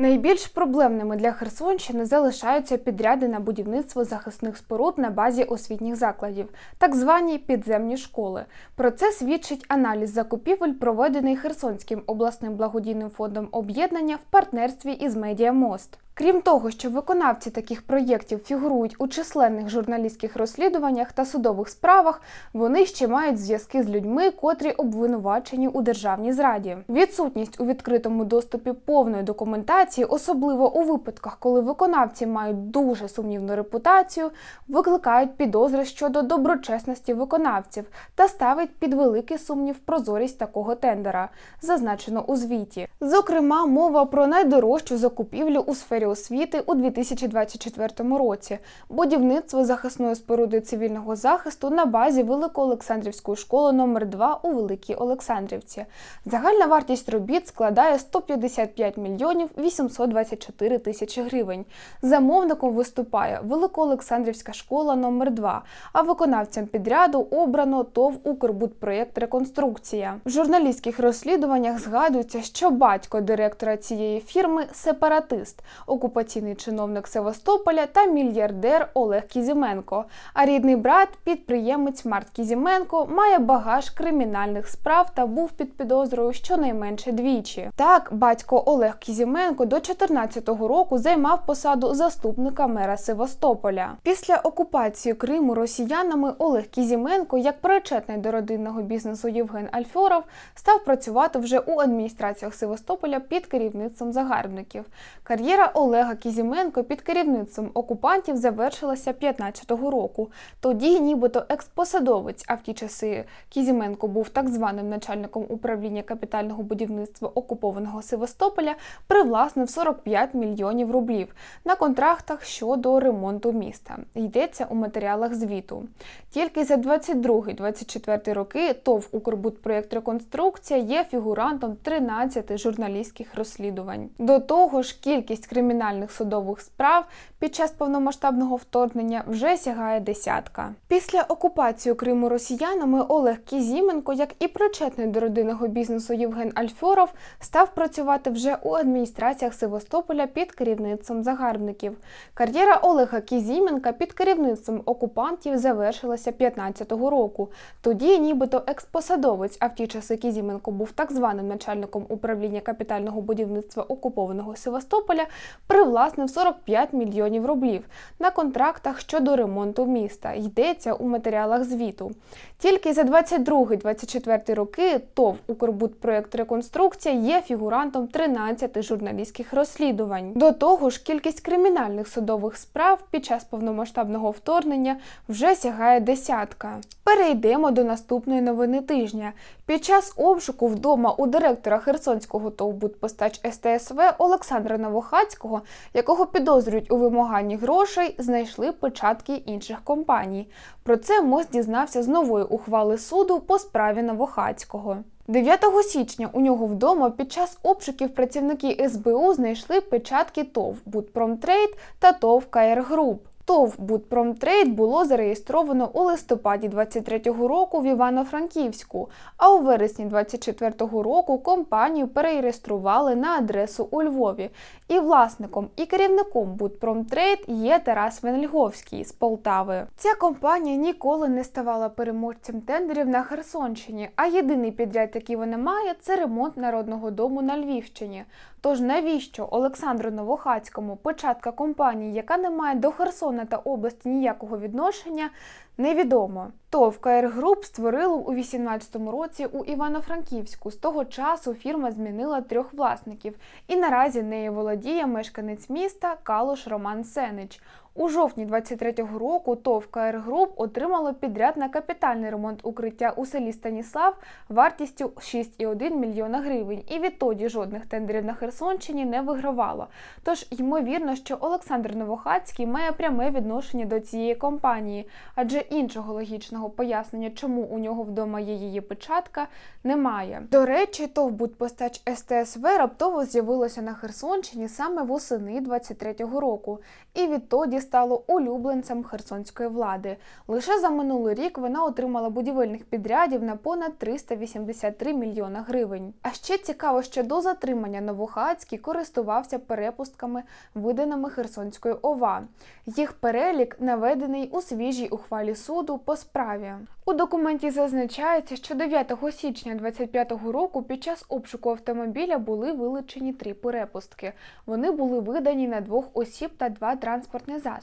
Найбільш проблемними для Херсонщини залишаються підряди на будівництво захисних споруд на базі освітніх закладів, так звані підземні школи. Про це свідчить аналіз закупівель, проведений Херсонським обласним благодійним фондом об'єднання в партнерстві із Медіамост. Крім того, що виконавці таких проєктів фігурують у численних журналістських розслідуваннях та судових справах, вони ще мають зв'язки з людьми, котрі обвинувачені у державній зраді. Відсутність у відкритому доступі повної документації, особливо у випадках, коли виконавці мають дуже сумнівну репутацію, викликають підозри щодо доброчесності виконавців та ставить під великий сумнів прозорість такого тендера, зазначено у звіті. Зокрема, мова про найдорожчу закупівлю у сфері освіти у 2024 році, будівництво захисної споруди цивільного захисту на базі Великоолександрівської школи номер 2 у Великій Олександрівці. Загальна вартість робіт складає 155 мільйонів 824 тисячі гривень. Замовником виступає Великоолександрівська школа номер 2 а виконавцям підряду обрано ТОВ Укрбудпроєкт Реконструкція. В журналістських розслідуваннях згадується, що батько директора цієї фірми сепаратист, окупаційний чиновник Севастополя та мільярдер Олег Кізіменко. А рідний брат, підприємець Март Кізіменко, має багаж кримінальних справ та був під підозрою щонайменше двічі. Так, батько Олег Кізіменко до 2014 року займав посаду заступника мера Севастополя. Після окупації Криму росіянами Олег Кізіменко, як причетний до родинного бізнесу Євген Альфьоров, став працювати вже у адміністраціях Севастополя під керівництвом загарбників. Кар'єра Олега Кізіменко під керівництвом окупантів завершилася 15-го року. Тоді, нібито експосадовець, а в ті часи Кізіменко був так званим начальником управління капітального будівництва окупованого Севастополя, привласнив 45 мільйонів рублів на контрактах щодо ремонту міста. Йдеться у матеріалах звіту. Тільки за 22-24 роки ТОВ Укрбудпроєкт Реконструкція є фігурантом 13 журналістських розслідувань. До того ж, кількість кримінальних судових справ під час повномасштабного вторгнення вже сягає десятка. Після окупації Криму росіянами Олег Кізіменко, як і причетний до родинного бізнесу Євген Альфьоров, став працювати вже у адміністраціях Севастополя під керівництвом загарбників. Кар'єра Олега Кізіменка під керівництвом окупантів завершилася 15-го року. Тоді, нібито експосадовець, а в ті часи Кізіменко був так званим начальником управління капітального будівництва окупованого Севастополя, привласнив 45 мільйонів рублів на контрактах щодо ремонту міста. Йдеться у матеріалах звіту. Тільки за 22-24 роки ТОВ Укрбудпроєкт Реконструкція є фігурантом 13 журналістських розслідувань. До того ж, кількість кримінальних судових справ під час повномасштабного вторгнення вже сягає десятка. Перейдемо до наступної новини тижня. Під час обшуку вдома у директора Херсонського ТОВ «Будпостач СТСВ Олександра Новохацького, якого підозрюють у вимаганні грошей, знайшли початки інших компаній. Про це МОЗ дізнався з нової ухвали суду по справі Новохацького. 9 січня у нього вдома під час обшуків працівники СБУ знайшли печатки ТОВ «Будпромтрейд» та ТОВ «КР Груп». ТОВ «Будпромтрейд» було зареєстровано у листопаді 23-го року в Івано-Франківську, а у вересні 24-го року компанію перереєстрували на адресу у Львові. І власником і керівником «Будпромтрейд» є Тарас Венельговський з Полтави. Ця компанія ніколи не ставала переможцем тендерів на Херсонщині, а єдиний підряд, який вона має, це ремонт народного дому на Львівщині. Тож навіщо Олександру Новохацькому початка компанії, яка не має до Херсона та області ніякого відношення, невідомо. ТОВ КР Груп створили у 18-му році у Івано-Франківську. З того часу фірма змінила трьох власників, і наразі нею володіє мешканець міста Калуш Роман Сенич. У жовтні 23-го року ТОВ КР Груп отримало підряд на капітальний ремонт укриття у селі Станіслав вартістю 6,1 мільйона гривень. І відтоді жодних тендерів на Херсонщині не вигравало. Тож ймовірно, що Олександр Новохацький має пряме відношення до цієї компанії, адже іншого логічного пояснення, чому у нього вдома є її печатка, немає. До речі, ТОВ «Будпостач СТСВ раптово з'явилося на Херсонщині саме восени 23-го року, і відтоді стало улюбленцем херсонської влади. Лише за минулий рік вона отримала будівельних підрядів на понад 383 мільйона гривень. А ще цікаво, що до затримання Новохацький користувався перепустками, виданими Херсонською ОВА. Їх перелік наведений у свіжій ухвалі суду по справі. У документі зазначається, що 9 січня 25-го року під час обшуку автомобіля були вилучені три перепустки. Вони були видані на двох осіб та два транспортні засоби.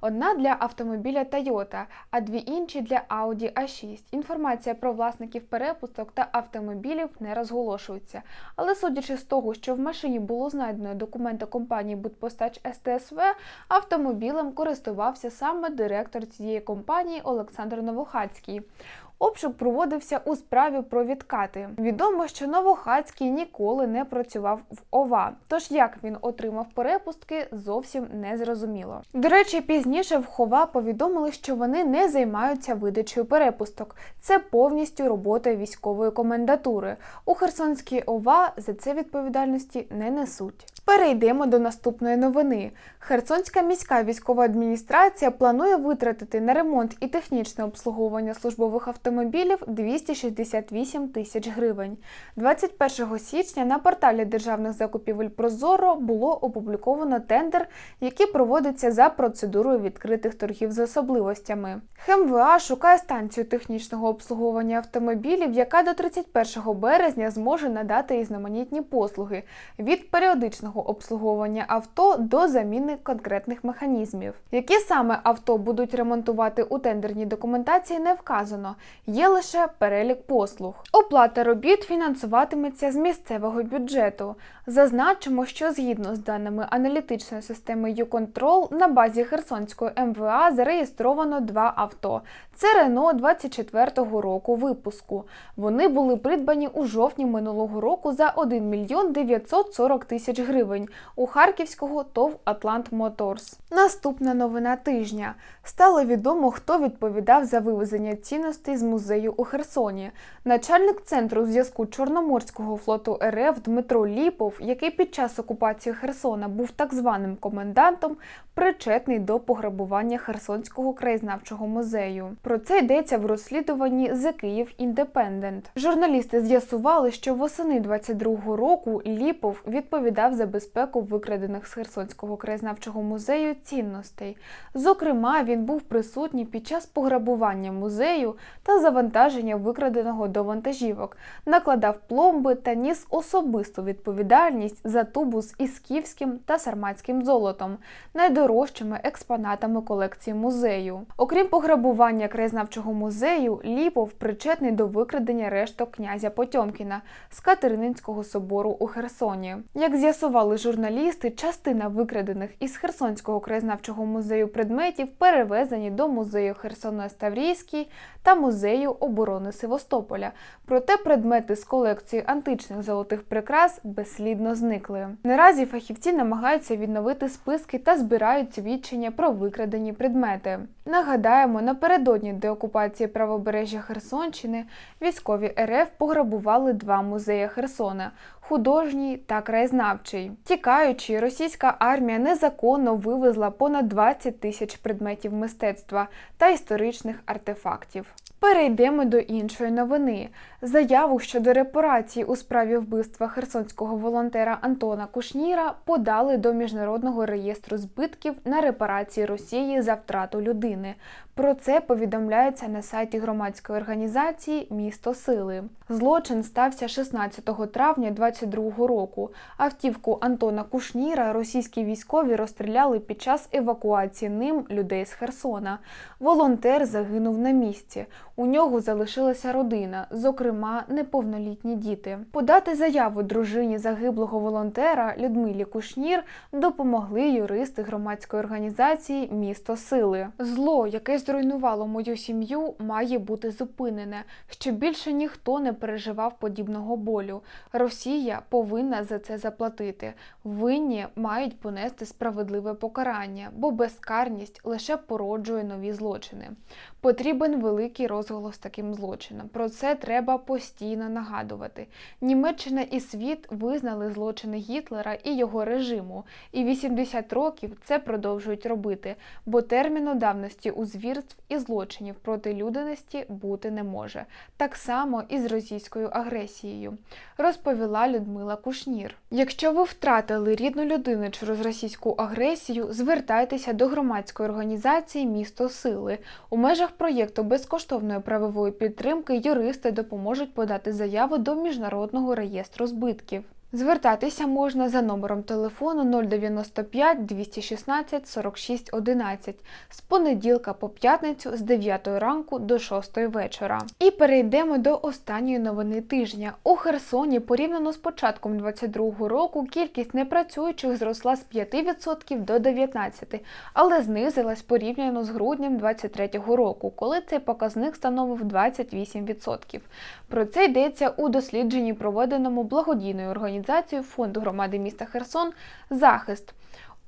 Одна для автомобіля Toyota, а дві інші для Audi A6. Інформація про власників перепусток та автомобілів не розголошується. Але судячи з того, що в машині було знайдено документи компанії Будпостач СТСВ, автомобілем користувався саме директор цієї компанії Олександр Новохацький. Обшук проводився у справі про відкати. Відомо, що Новохацький ніколи не працював в ОВА, тож як він отримав перепустки, зовсім не зрозуміло. До речі, пізніше в ХОВА повідомили, що вони не займаються видачею перепусток. Це повністю робота військової комендатури. У Херсонській ОВА за це відповідальності не несуть. Перейдемо до наступної новини. Херсонська міська військова адміністрація планує витратити на ремонт і технічне обслуговування службових автомобілів 268 тисяч гривень. 21 січня на порталі державних закупівель Прозоро було опубліковано тендер, який проводиться за процедурою відкритих торгів з особливостями. ХМВА шукає станцію технічного обслуговування автомобілів, яка до 31 березня зможе надати різноманітні послуги від періодичного обслуговування авто до заміни конкретних механізмів. Які саме авто будуть ремонтувати у тендерній документації, не вказано. Є лише перелік послуг. Оплата робіт фінансуватиметься з місцевого бюджету. Зазначимо, що згідно з даними аналітичної системи YouControl, на базі Херсонської МВА зареєстровано два авто. Це Рено 24-го року випуску. Вони були придбані у жовтні минулого року за 1 мільйон 940 тисяч гривень у харківського ТОВ Атлант Моторс. Наступна новина тижня. Стало відомо, хто відповідав за вивезення цінностей з музею у Херсоні. Начальник центру зв'язку Чорноморського флоту РФ Дмитро Ліпов, який під час окупації Херсона був так званим комендантом, причетний до пограбування Херсонського краєзнавчого музею. Про це йдеться в розслідуванні The Київ Індепендент. Журналісти з'ясували, що восени 22-го року Ліпов відповідав за безпеку викрадених з Херсонського краєзнавчого музею цінностей. Зокрема, він був присутній під час пограбування музею та завантаження викраденого до вантажівок, накладав пломби та ніс особисту відповідальність за тубус із скіфським та сарматським золотом, найдорожчими експонатами колекції музею. Окрім пограбування краєзнавчого музею, Ліпов причетний до викрадення решток князя Потьомкіна з Катерининського собору у Херсоні. Як з'ясували журналісти, частина викрадених із Херсонського краєзнавчого музею предметів перевезені до музею Херсоно-Ставрійський та музею оборони Севастополя. Проте предмети з колекції античних золотих прикрас безслідно зникли. Наразі фахівці намагаються відновити списки та збирають свідчення про викрадені предмети. Нагадаємо, напередодні деокупації правобережжя Херсонщини військові РФ пограбували два музеї Херсона художній та краєзнавчий. Тікаючи, російська армія незаконно вивезла понад 20 тисяч предметів мистецтва та історичних артефактів. Перейдемо до іншої новини. Заяву щодо репарації у справі вбивства херсонського волонтера Антона Кушніра подали до міжнародного реєстру збитків на репарації Росії за втрату людини. Про це повідомляється на сайті громадської організації Місто Сили. Злочин стався 16 травня 22 року. Автівку Антона Кушніра російські військові розстріляли під час евакуації ним людей з Херсона. Волонтер загинув на місці. У нього залишилася родина, зокрема неповнолітні діти. Подати заяву дружині загиблого волонтера Людмилі Кушнір допомогли юристи громадської організації Місто Сили. Зло, яке зруйнувало мою сім'ю, має бути зупинене, щоб більше ніхто не переживав подібного болю. Росія повинна за це заплатити. Винні мають понести справедливе покарання, бо безкарність лише породжує нові злочини. Потрібен великий розголос таким злочинам. Про це треба постійно нагадувати. Німеччина і світ визнали злочини Гітлера і його режиму, і 80 років це продовжують робити, бо терміну давності у звірств і злочинів проти людяності бути не може. Так само і з російською агресією, розповіла Людмила Кушнір. Якщо ви втратили рідну людину через російську агресію, звертайтеся до громадської організації Місто Сили. У межах проєкту безкоштовної правової підтримки юристи допоможуть подати заяву до міжнародного реєстру збитків. Звертатися можна за номером телефону 095 216 46 11 з понеділка по п'ятницю з 9 ранку до 6 вечора. І перейдемо до останньої новини тижня. У Херсоні порівняно з початком 2022 року кількість непрацюючих зросла з 5% до 19%, але знизилась порівняно з груднем 2023 року, коли цей показник становив 28%. Про це йдеться у дослідженні, проведеному благодійною організацією Фонду громади міста Херсон Захист.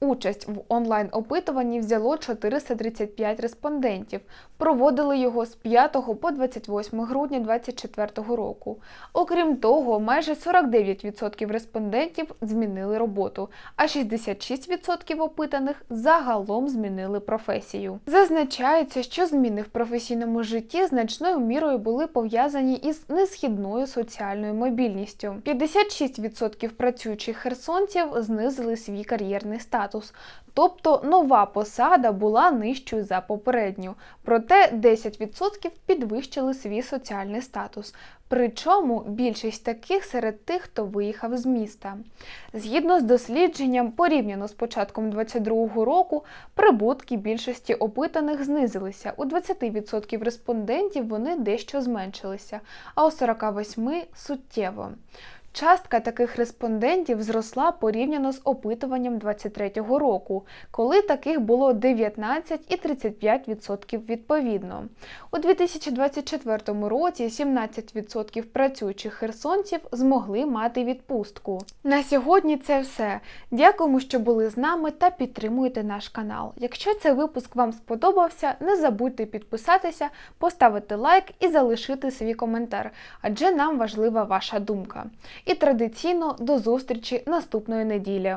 Участь в онлайн-опитуванні взяло 435 респондентів. Проводили його з 5 по 28 грудня 2024 року. Окрім того, майже 49% респондентів змінили роботу, а 66% опитаних загалом змінили професію. Зазначається, що зміни в професійному житті значною мірою були пов'язані із несхідною соціальною мобільністю. 56% працюючих херсонців знизили свій кар'єрний статус. Тобто нова посада була нижчою за попередню, проте 10% підвищили свій соціальний статус. Причому більшість таких серед тих, хто виїхав з міста. Згідно з дослідженням, порівняно з початком 2022 року, прибутки більшості опитаних знизилися. У 20% респондентів вони дещо зменшилися, а у 48% суттєво. Частка таких респондентів зросла порівняно з опитуванням 2023 року, коли таких було 19 і 35% відповідно. У 2024 році 17% працюючих херсонців змогли мати відпустку. На сьогодні це все. Дякуємо, що були з нами та підтримуєте наш канал. Якщо цей випуск вам сподобався, не забудьте підписатися, поставити лайк і залишити свій коментар, адже нам важлива ваша думка. І традиційно до зустрічі наступної неділі.